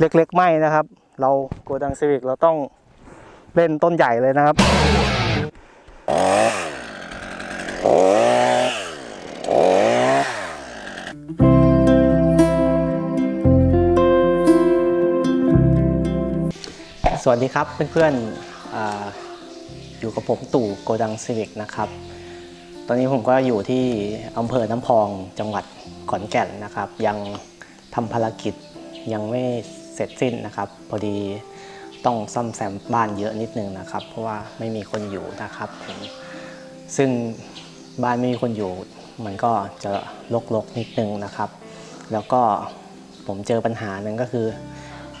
เล็กๆไม่นะครับ เราโกดังซีวิกเราต้องเล่นต้นใหญ่เลยนะครับสวัสดีครับเพื่อนๆออยู่กับผมตู่โกดังซีวิกนะครับ ตอนนี้ผมก็อยู่ที่อำเภอน้ำพองจังหวัดขอนแก่นนะครับ ยังทำภารกิจยังไม่ เสร็จสิ้นนะครับ พอดีต้องซ่อมแซมบ้านเยอะนิดนึงนะครับ เพราะว่าไม่มีคนอยู่นะครับผมซึ่งบ้านไม่มีคนอยู่ มันก็จะรกๆนิดนึงนะครับ แล้วก็ผมเจอปัญหาหนึ่งก็คือ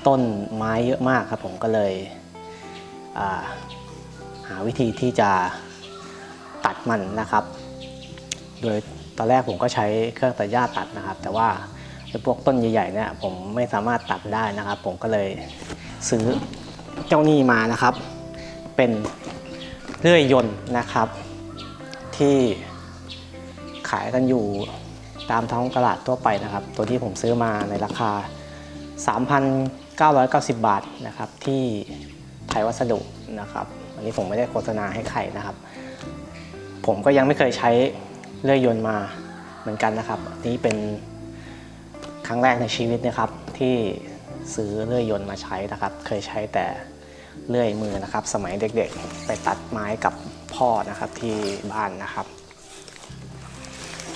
ต้นไม้เยอะมากครับ ผมก็เลยาหาวิธีที่จะตัดมันนะครับ โดยตอนแรกผมก็ใช้เครื่องตัดหญ้าตัดนะครับ แต่ว่า พวกต้นใหญ่ๆเนี่ยผมไม่สามารถตัดได้นะครับ ผมก็เลยซื้อเจ้านี่มานะครับ เป็นเลื่อยยนต์นะครับ ที่ขายกันอยู่ตามท้องตลาดทั่วไปนะครับ ตัวที่ผมซื้อมาในราคา 3,990 บาทนะครับ ที่ไทยวัสดุนะครับ อันนี้ผมไม่ได้โฆษณาให้ใครนะครับ ผมก็ยังไม่เคยใช้เลื่อยยนต์มาเหมือนกันนะครับอันนี้เป็น ครั้งแรกในชีวิตนะครับที่ซื้อเลื่อยยนต์มาใช้นะครับ เคยใช้แต่เลื่อยมือนะครับ สมัยเด็กๆ ไปตัดไม้กับพ่อนะครับที่บ้านนะครับ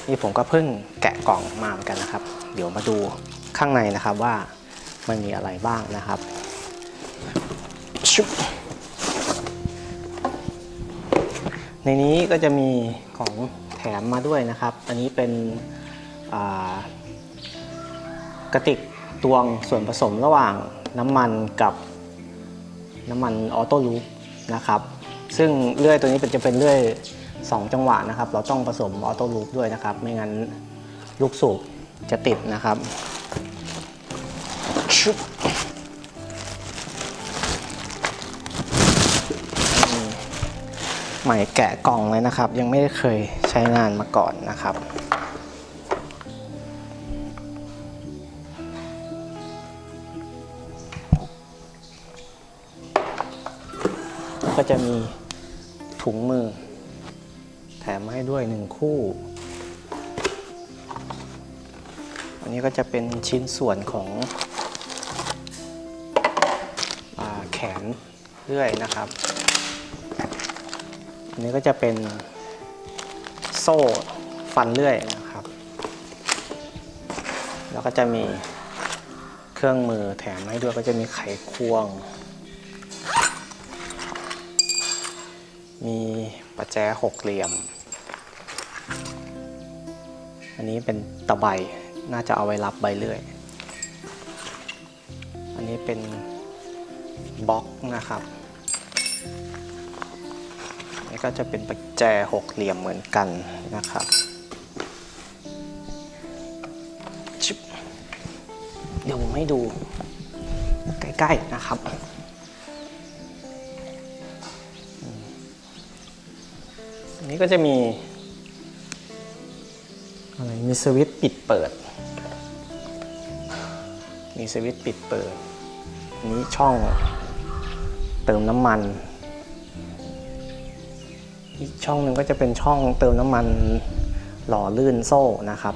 นี่ผมก็เพิ่งแกะกล่องมาเหมือนกันนะครับ เดี๋ยวมาดูข้างในนะครับว่ามันมีอะไรบ้างนะครับชุบในนี้ก็จะมีของแถมมาด้วยนะครับ อันนี้เป็น กระติกตวงส่วนผสมระหว่างน้ำมันกับน้ำมันออโต้ลูปนะครับซึ่งเลื่อยตัวนี้เป็นจะเป็นเลื่อย 2 จังหวะนะครับ เราต้องผสมออโต้ลูปด้วยนะครับ ไม่งั้นลูกสูบจะติดนะครับชุบใหม่แกะกล่องเลยนะครับ ยังไม่เคยใช้งานมาก่อนนะครับ ก็จะมีถุงมือ แถมให้ด้วยหนึ่งคู่ อันนี้ก็จะเป็นชิ้นส่วนของอแขนเลื่อยนะครับ อันนี้ก็จะเป็นโซ่ฟันเลื่อยนะครับ แล้วก็จะมีเครื่องมือแถมให้ด้วยก็จะมีไขควง มีประแจหกเหลี่ยม อันนี้เป็นตะไบน่าจะเอาไว้รับใบเลื่อย อันนี้เป็นบล็อกนะครับนนี้ก็จะเป็นประแจหกเหลี่ยมเหมือนกันนะครับชิบเดี๋ยวผมให้ดูใกล้ ๆ นะครับ นี้ก็จะมีอะไรมีสวิตช์ปิดเปิด มีสวิตช์ปิดเปิด นี้ช่องเติมน้ำมัน อีกช่องหนึ่งก็จะเป็นช่องเติมน้ำมันหล่อลื่นโซ่นะครับ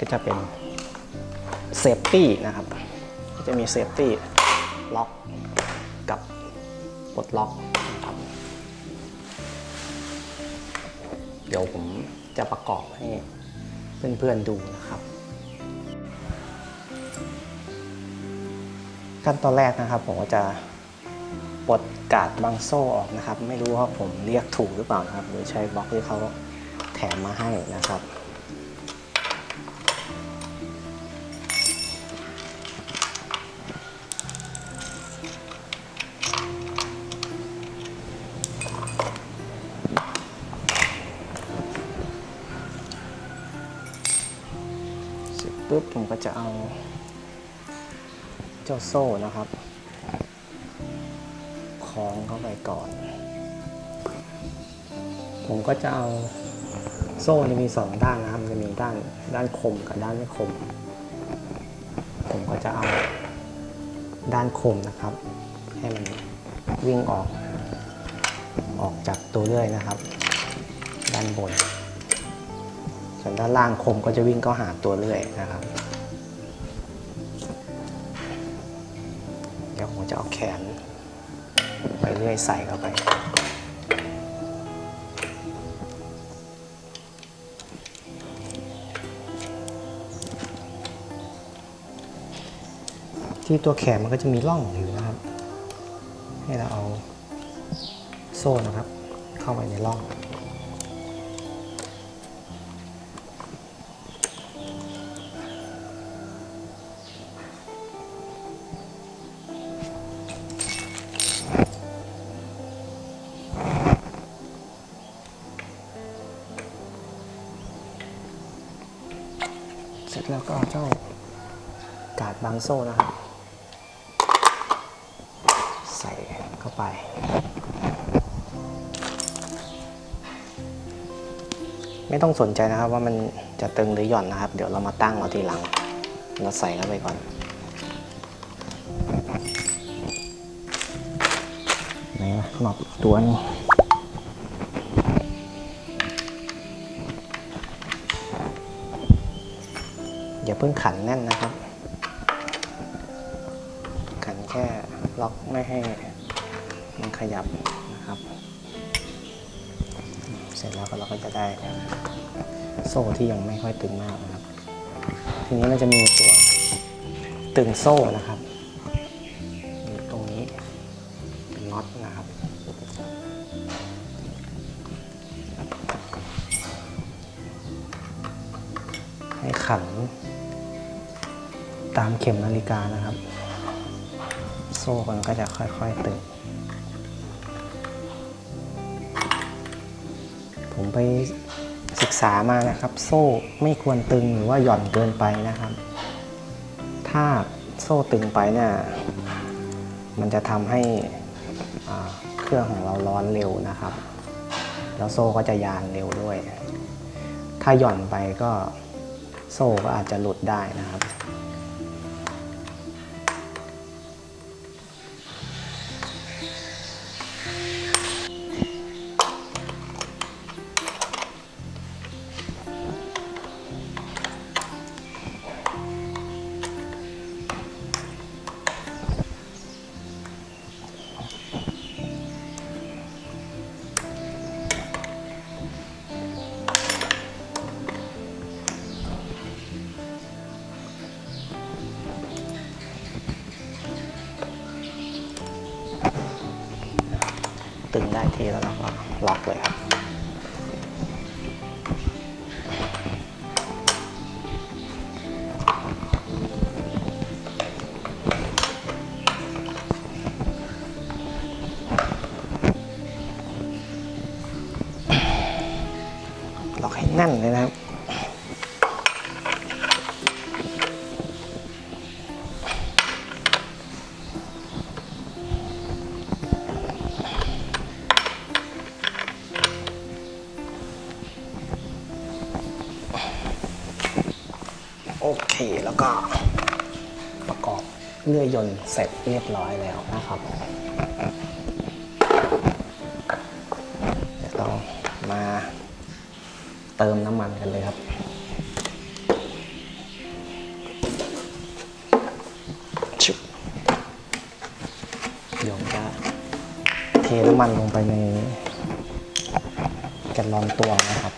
ก็จะเป็นเซฟตี้นะครับ ก็จะมีเซฟตี้ล็อก ปลดล็อกนะครับเดี๋ยวผมจะประกอบให้เพื่อนๆดูนะครับ ขั้นตอนแรกนะครับผมก็จะปลดกาดบางโซ่ออกนะครับ ไม่รู้ว่าผมเรียกถูกหรือเปล่านะครับหรือใช้บล็อกที่เขาแถมมาให้นะครับ ปุ๊บผมก็จะเอา เจ้าโซ่นะครับคล้องเข้าไปก่อน ผมก็จะเอาโซ่จะมีสองด้านนะครับจะมีด้านด้านคมกับด้านไม่คม ผมก็จะเอาด้านคมนะครับ ให้มันวิ่งออก ออกจากตัวเลื่อยนะครับ ด้านบน ส่วนด้านล่างคมก็จะวิ่งเข้าหาตัวเลื่อยนะครับ เดี๋ยวผมจะเอาแขน ไปเลื่อยใส่เข้าไปที่ตัวแขนมันก็จะมีร่องอยู่นะครับ ให้เราเอาโซ่นะครับ เข้าไปในร่อง สร็จแล้วก็เจ้ากาดบางโซ่นะครับ ใส่เข้าไป ไม่ต้องสนใจนะครับว่ามันจะตึงหรือหย่อนนะครับ เดี๋ยวเรามาตั้งเอาทีหลัง เราใส่เข้าไปก่อนไหนวะหนอกตัวหนึ อย่าเพิ่งขันแน่นนะครับ ขันแค่ล็อกไม่ให้มันขยับนะครับ เสร็จแล้วก็เราก็จะได้โซ่ที่ยังไม่ค่อยตึงมากนะครับ ทีนี้เราจะมีตัวตึงโซ่นะครับ กานะครับ โซ่มันก็จะค่อยๆตึงผมไปศึกษามานะครับ โซ่ไม่ควรตึงหรือว่าหย่อนเกินไปนะครับ ถ้าโซ่ตึงไปเนี่ยมันจะทำให้เครื่องของเราร้อนเร็วนะครับ แล้วโซ่ก็จะยานเร็วด้วย ถ้าหย่อนไปก็โซ่ก็อาจจะหลุดได้นะครับ นั่นเลยนะครับโอเค แล้วก็ประกอบเลื่อยยนต์เสร็จเรียบร้อยแล้วนะครับ เติมน้ำมันกันเลยครับ ชุบเดี๋ยวจะเทน้ำมันลงไปในแกลลอนตัวนะครับ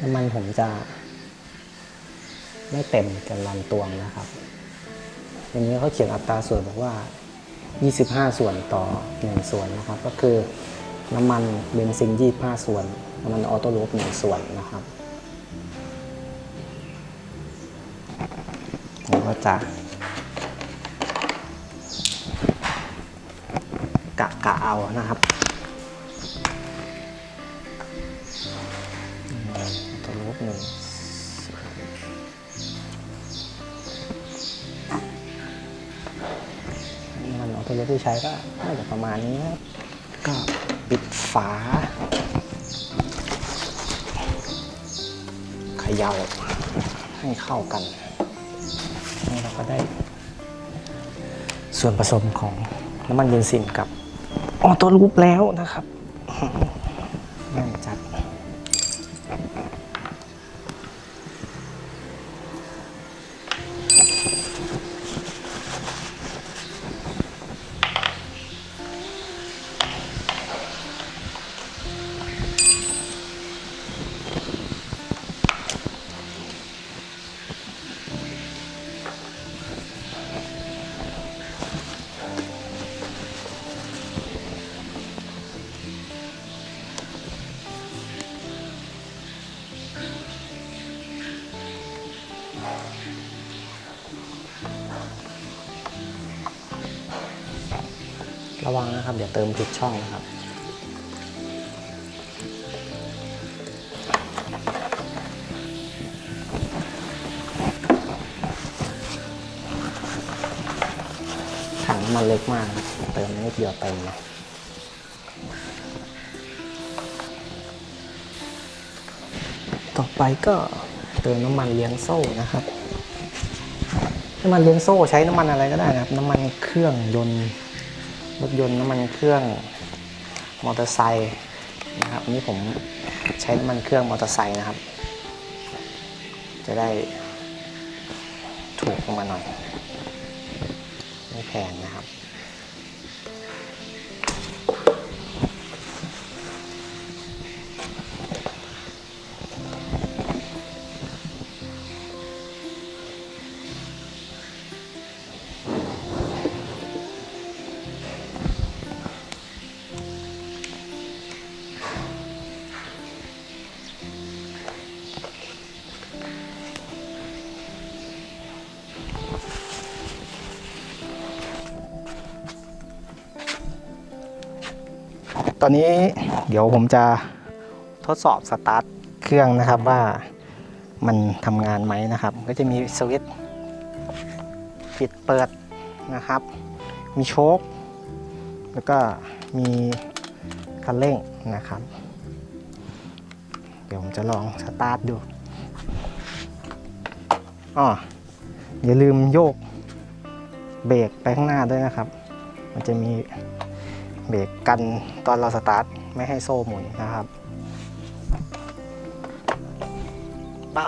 น้ำมันผมจะไม่เต็มกันลันตวงนะครับ อย่างนี้เขาเขียนอัตราส่วนบอกว่า 25 ส่วนต่อ 1 ส่วนนะครับ ก็คือน้ำมันเบนซิน 25 ส่วน น้ำมันออโต้ลูป1ส่วนนะครับ ผมก็จะกะกะเอานะครับ มันออกตัวที่ใช้ก็น่าจะประมาณนี้ครับก็ปิดฝาเขย่าให้เข้ากันนี่เราก็ได้ ส่วนผสมของน้ำมันเบนซินกับออโต้ลูปแล้วนะครับ เดี๋ยวเติมผิดช่องนะครับ ถังมันเล็กมาก เติมนิดเดียวเต็มเลยต่อไปก็เติมน้ำมันเลี้ยงโซ่นะครับน้ำมันเลี้ยงโซ่ใช้น้ำมันอะไรก็ได้นะครับ น้ำมันเครื่องยนต์ รถยนต์น้ำมันเครื่องมอเตอร์ไซค์นะครับอันนี้ผมใช้น้ำมันเครื่องมอเตอร์ไซค์นะครับ จะได้ถูกลงมาหน่อย ไม่แพงนะครับ ตอนนี้เดี๋ยวผมจะทดสอบสตาร์ทเครื่องนะครับว่ามันทำงานไหมนะครับ ก็จะมีสวิตช์ปิดเปิดนะครับ มีโชคแล้วก็มีคันเร่งนะครับ เดี๋ยวผมจะลองสตาร์ทดูอ๋ออย่าลืมโยกเบรกไปข้างหน้าด้วยนะครับ มันจะมี เบรกกันตอนเราสตาร์ทไม่ให้โซ่หมุนนะครับ ไป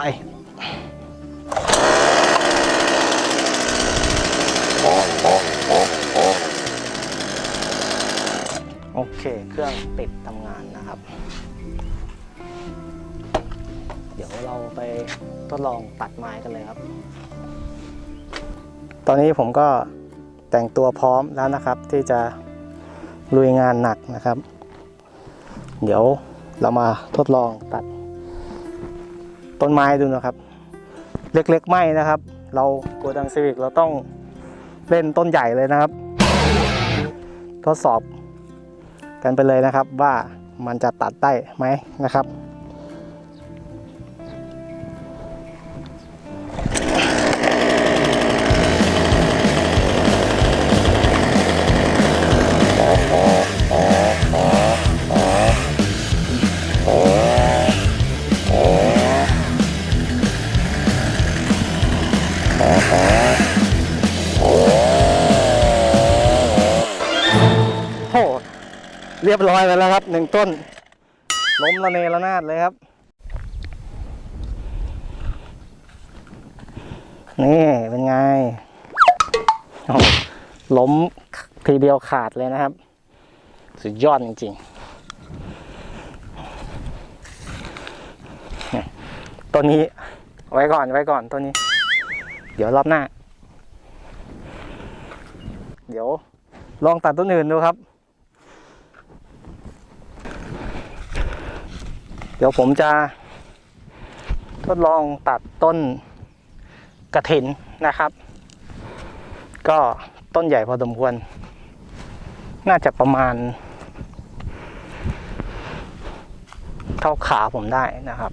โอเคเครื่องติดทำงานนะครับ เดี๋ยวเราไปทดลองตัดไม้กันเลยครับ ตอนนี้ผมก็แต่งตัวพร้อมแล้วนะครับที่จะ ลุยงานหนักนะครับ เดี๋ยวเรามาทดลองตัด ต้นไม้ดูนะครับ เล็กๆไม่นะครับ เราโกดังซีวิกเราต้องเล่นต้นใหญ่เลยนะครับ ทดสอบกันไปเลยนะครับว่ามันจะตัดได้ไหมนะครับ รียบร้อยไปแล้วครับหนึ่งต้นล้มระเนระนาดเลยครับ นี่เป็นไงล้มทีเดียวขาดเลยนะครับ สุดยอดจริงๆต้นนี้ไว้ก่อนไว้ก่อนต้นนี้ เดี๋ยวรอบหน้า เดี๋ยวลองตัดต้นอื่นดูครับ ดี๋ยวผมจะ ทดลองตัดต้นกระถินนะครับ ก็ต้นใหญ่พอสมควร น่าจะประมาณ เท่าขาผมได้นะครับ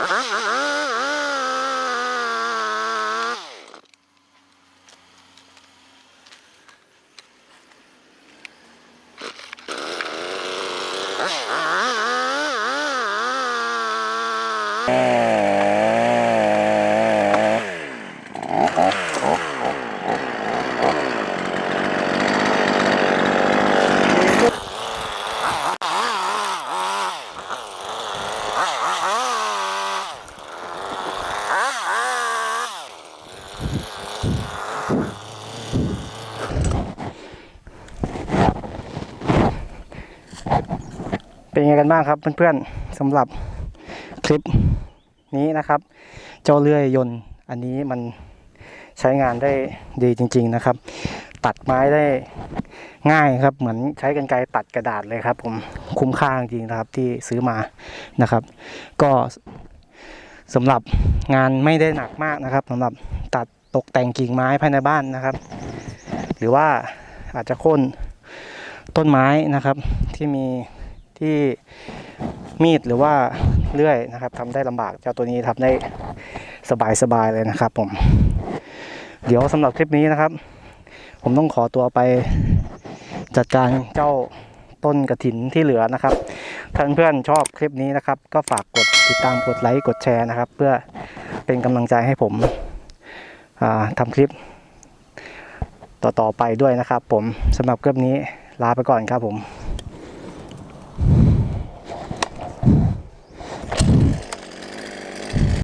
Ah, ah, ah. เป็นยังไงกันบ้างครับเพื่อนๆสำหรับคลิปนี้นะครับ เจ้าเลื่อยยนต์อันนี้มันใช้งานได้ดีจริง ๆนะครับ ตัดไม้ได้ง่ายครับ เหมือนใช้กรรไกรตัดกระดาษเลยครับ ผมคุ้มค่าจริงๆนะครับที่ซื้อมานะครับ ก็สำหรับงานไม่ได้หนักมากนะครับสำหรับ ตกแต่งกิ่งไม้ภายในบ้านนะครับ หรือว่าอาจจะโค่นต้นไม้นะครับ ที่มีที่มีดหรือว่าเลื่อยนะครับทำได้ลำบากเจ้าตัวนี้ทำได้สบายๆเลยนะครับ ผม เดี๋ยวสำหรับคลิปนี้นะครับ ผมต้องขอตัวไปจัดการเจ้าต้นกระถินที่เหลือนะครับท่านเพื่อนชอบคลิปนี้นะครับ ก็ฝากกดติดตามกดไลค์กดแชร์นะครับ เพื่อเป็นกำลังใจให้ผม ทำคลิป ต่อๆไปด้วยนะครับผมสำหรับคลิปนี้ลาไปก่อนครับผม